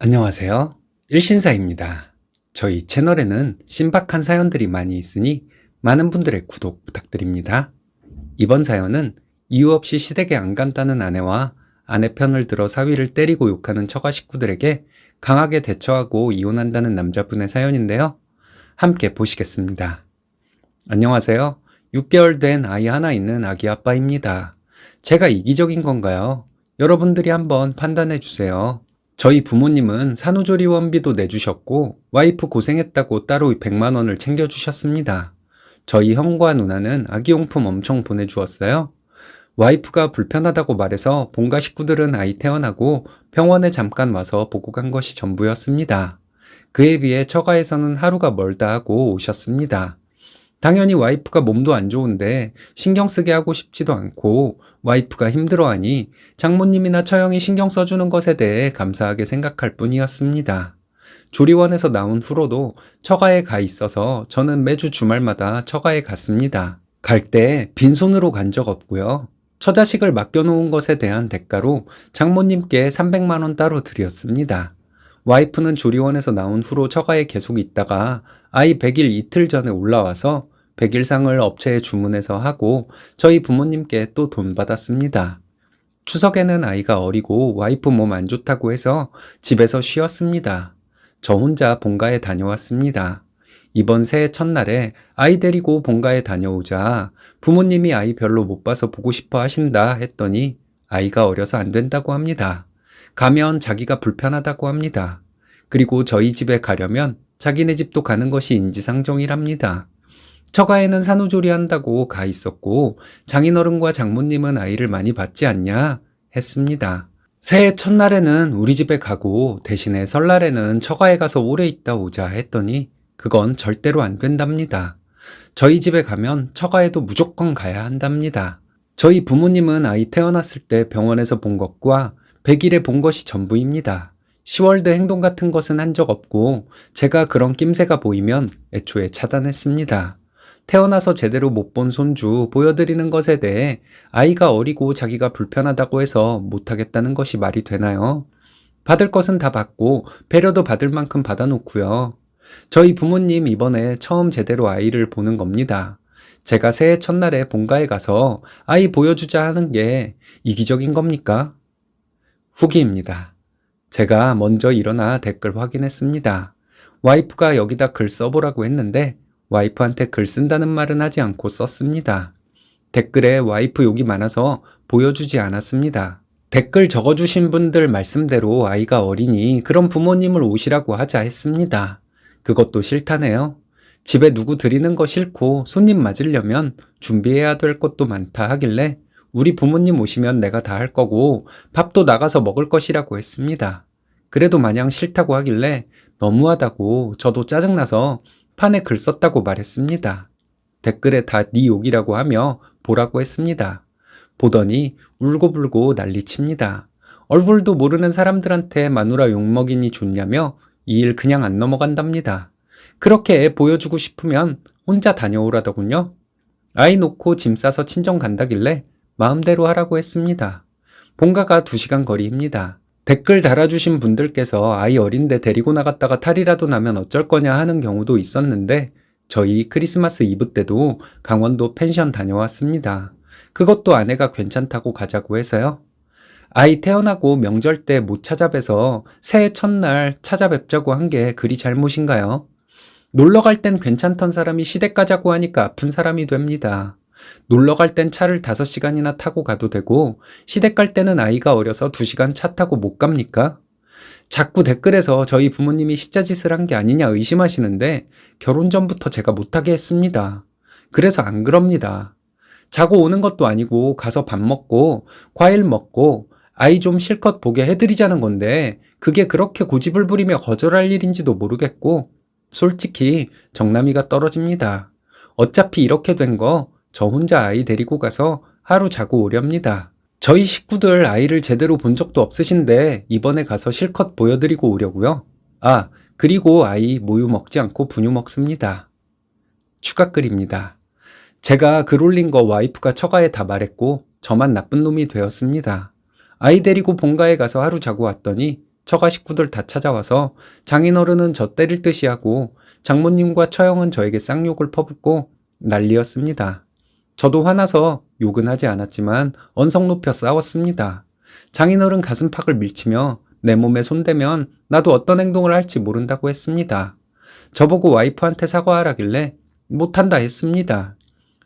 안녕하세요. 일신사입니다. 저희 채널에는 신박한 사연들이 많이 있으니 많은 분들의 구독 부탁드립니다. 이번 사연은 이유 없이 시댁에 안 간다는 아내와 아내 편을 들어 사위를 때리고 욕하는 처가 식구들에게 강하게 대처하고 이혼한다는 남자분의 사연인데요. 함께 보시겠습니다. 안녕하세요. 6개월 된 아이 하나 있는 아기 아빠입니다. 제가 이기적인 건가요? 여러분들이 한번 판단해 주세요. 저희 부모님은 산후조리원비도 내주셨고 와이프 고생했다고 따로 100만 원을 챙겨주셨습니다. 저희 형과 누나는 아기용품 엄청 보내주었어요. 와이프가 불편하다고 말해서 본가 식구들은 아이 태어나고 병원에 잠깐 와서 보고 간 것이 전부였습니다. 그에 비해 처가에서는 하루가 멀다 하고 오셨습니다. 당연히 와이프가 몸도 안 좋은데 신경 쓰게 하고 싶지도 않고 와이프가 힘들어하니 장모님이나 처형이 신경 써주는 것에 대해 감사하게 생각할 뿐이었습니다. 조리원에서 나온 후로도 처가에 가 있어서 저는 매주 주말마다 처가에 갔습니다. 갈 때 빈손으로 간 적 없고요. 처자식을 맡겨놓은 것에 대한 대가로 장모님께 300만원 따로 드렸습니다. 와이프는 조리원에서 나온 후로 처가에 계속 있다가 아이 100일 이틀 전에 올라와서 100일상을 업체에 주문해서 하고 저희 부모님께 또 돈 받았습니다. 추석에는 아이가 어리고 와이프 몸 안 좋다고 해서 집에서 쉬었습니다. 저 혼자 본가에 다녀왔습니다. 이번 새해 첫날에 아이 데리고 본가에 다녀오자 부모님이 아이 별로 못 봐서 보고 싶어 하신다 했더니 아이가 어려서 안 된다고 합니다. 가면 자기가 불편하다고 합니다. 그리고 저희 집에 가려면 자기네 집도 가는 것이 인지상정이랍니다. 처가에는 산후조리 한다고 가 있었고 장인어른과 장모님은 아이를 많이 받지 않냐 했습니다. 새해 첫날에는 우리 집에 가고 대신에 설날에는 처가에 가서 오래 있다 오자 했더니 그건 절대로 안 된답니다. 저희 집에 가면 처가에도 무조건 가야 한답니다. 저희 부모님은 아이 태어났을 때 병원에서 본 것과 100일에 본 것이 전부입니다. 10월드 행동 같은 것은 한 적 없고 제가 그런 낌새가 보이면 애초에 차단했습니다. 태어나서 제대로 못 본 손주 보여드리는 것에 대해 아이가 어리고 자기가 불편하다고 해서 못하겠다는 것이 말이 되나요? 받을 것은 다 받고 배려도 받을 만큼 받아놓고요. 저희 부모님 이번에 처음 제대로 아이를 보는 겁니다. 제가 새해 첫날에 본가에 가서 아이 보여주자 하는 게 이기적인 겁니까? 후기입니다. 제가 먼저 일어나 댓글 확인했습니다. 와이프가 여기다 글 써보라고 했는데 와이프한테 글 쓴다는 말은 하지 않고 썼습니다. 댓글에 와이프 욕이 많아서 보여주지 않았습니다. 댓글 적어주신 분들 말씀대로 아이가 어리니 그런 부모님을 오시라고 하자 했습니다. 그것도 싫다네요. 집에 누구 드리는 거 싫고 손님 맞으려면 준비해야 될 것도 많다 하길래 우리 부모님 오시면 내가 다 할 거고 밥도 나가서 먹을 것이라고 했습니다. 그래도 마냥 싫다고 하길래 너무하다고 저도 짜증나서 판에 글 썼다고 말했습니다. 댓글에 다 네 욕이라고 하며 보라고 했습니다. 보더니 울고불고 난리칩니다. 얼굴도 모르는 사람들한테 마누라 욕먹이니 좋냐며 이 일 그냥 안 넘어간답니다. 그렇게 애 보여주고 싶으면 혼자 다녀오라더군요. 아이 놓고 짐 싸서 친정 간다길래 마음대로 하라고 했습니다. 본가가 2시간 거리입니다. 댓글 달아주신 분들께서 아이 어린데 데리고 나갔다가 탈이라도 나면 어쩔 거냐 하는 경우도 있었는데 저희 크리스마스 이브 때도 강원도 펜션 다녀왔습니다. 그것도 아내가 괜찮다고 가자고 해서요. 아이 태어나고 명절 때 못 찾아뵈서 새해 첫날 찾아뵙자고 한 게 그리 잘못인가요? 놀러 갈 땐 괜찮던 사람이 시댁 가자고 하니까 아픈 사람이 됩니다. 놀러 갈 땐 차를 5시간이나 타고 가도 되고 시댁 갈 때는 아이가 어려서 2시간 차 타고 못 갑니까? 자꾸 댓글에서 저희 부모님이 시자짓을 한 게 아니냐 의심하시는데 결혼 전부터 제가 못하게 했습니다. 그래서 안 그럽니다. 자고 오는 것도 아니고 가서 밥 먹고 과일 먹고 아이 좀 실컷 보게 해드리자는 건데 그게 그렇게 고집을 부리며 거절할 일인지도 모르겠고 솔직히 정남이가 떨어집니다. 어차피 이렇게 된 거 저 혼자 아이 데리고 가서 하루 자고 오렵니다. 저희 식구들 아이를 제대로 본 적도 없으신데 이번에 가서 실컷 보여드리고 오려고요. 아, 그리고 아이 모유 먹지 않고 분유 먹습니다. 추가 글입니다. 제가 글 올린 거 와이프가 처가에 다 말했고 저만 나쁜 놈이 되었습니다. 아이 데리고 본가에 가서 하루 자고 왔더니 처가 식구들 다 찾아와서 장인어른은 저 때릴 듯이 하고 장모님과 처형은 저에게 쌍욕을 퍼붓고 난리였습니다. 저도 화나서 욕은 하지 않았지만 언성 높여 싸웠습니다. 장인어른 가슴팍을 밀치며 내 몸에 손대면 나도 어떤 행동을 할지 모른다고 했습니다. 저보고 와이프한테 사과하라길래 못한다 했습니다.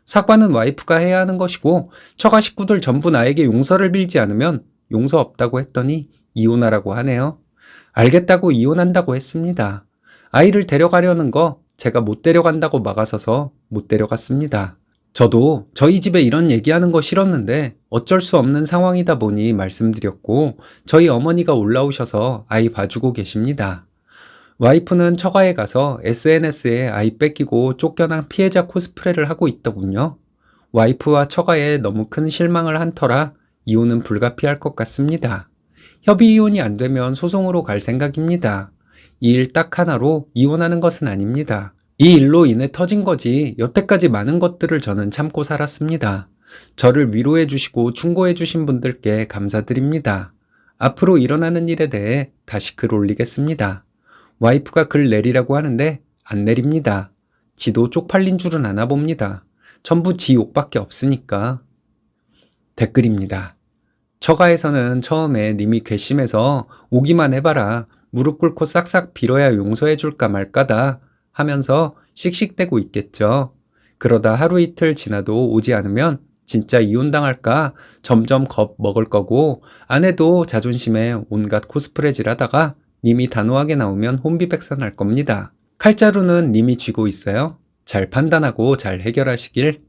사과는 와이프가 해야 하는 것이고 처가 식구들 전부 나에게 용서를 빌지 않으면 용서 없다고 했더니 이혼하라고 하네요. 알겠다고 이혼한다고 했습니다. 아이를 데려가려는 거 제가 못 데려간다고 막아서서 못 데려갔습니다. 저도 저희 집에 이런 얘기하는 거 싫었는데 어쩔 수 없는 상황이다 보니 말씀드렸고 저희 어머니가 올라오셔서 아이 봐주고 계십니다. 와이프는 처가에 가서 SNS에 아이 뺏기고 쫓겨난 피해자 코스프레를 하고 있더군요. 와이프와 처가에 너무 큰 실망을 한 터라 이혼은 불가피할 것 같습니다. 협의 이혼이 안 되면 소송으로 갈 생각입니다. 이 일 딱 하나로 이혼하는 것은 아닙니다. 이 일로 인해 터진 거지 여태까지 많은 것들을 저는 참고 살았습니다. 저를 위로해 주시고 충고해 주신 분들께 감사드립니다. 앞으로 일어나는 일에 대해 다시 글 올리겠습니다. 와이프가 글 내리라고 하는데 안 내립니다. 지도 쪽팔린 줄은 아나 봅니다. 전부 지 욕밖에 없으니까. 댓글입니다. 처가에서는 처음에 님이 괘씸해서 오기만 해봐라. 무릎 꿇고 싹싹 빌어야 용서해 줄까 말까다 하면서 씩씩대고 있겠죠. 그러다 하루 이틀 지나도 오지 않으면 진짜 이혼당할까 점점 겁 먹을 거고 아내도 자존심에 온갖 코스프레질 하다가 님이 단호하게 나오면 혼비백산할 겁니다. 칼자루는 님이 쥐고 있어요. 잘 판단하고 잘 해결하시길.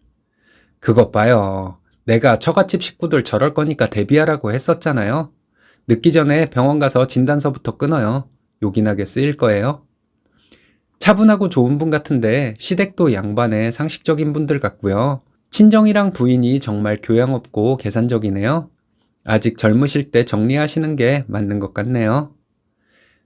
그것 봐요. 내가 처갓집 식구들 저럴 거니까 대비하라고 했었잖아요. 늦기 전에 병원 가서 진단서부터 끊어요. 요긴하게 쓰일 거예요. 차분하고 좋은 분 같은데 시댁도 양반의 상식적인 분들 같고요. 친정이랑 부인이 정말 교양 없고 계산적이네요. 아직 젊으실 때 정리하시는 게 맞는 것 같네요.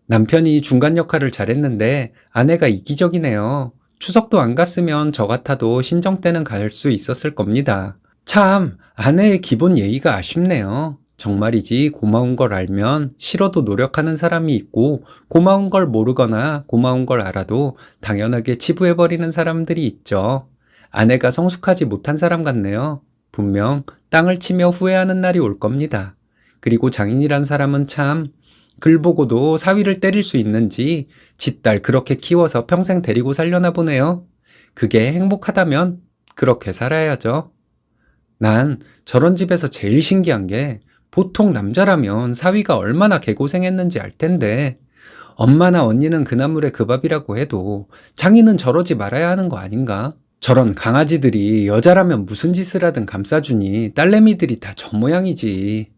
남편이 중간 역할을 잘했는데 아내가 이기적이네요. 추석도 안 갔으면 저 같아도 신정 때는 갈 수 있었을 겁니다. 참, 아내의 기본 예의가 아쉽네요. 정말이지 고마운 걸 알면 싫어도 노력하는 사람이 있고 고마운 걸 모르거나 고마운 걸 알아도 당연하게 치부해버리는 사람들이 있죠. 아내가 성숙하지 못한 사람 같네요. 분명 땅을 치며 후회하는 날이 올 겁니다. 그리고 장인이란 사람은 참 글 보고도 사위를 때릴 수 있는지 짓딸 그렇게 키워서 평생 데리고 살려나 보네요. 그게 행복하다면 그렇게 살아야죠. 난 저런 집에서 제일 신기한 게 보통 남자라면 사위가 얼마나 개고생했는지 알 텐데 엄마나 언니는 그 나물의 그 밥이라고 해도 장인은 저러지 말아야 하는 거 아닌가? 저런 강아지들이 여자라면 무슨 짓을 하든 감싸주니 딸내미들이 다 저 모양이지.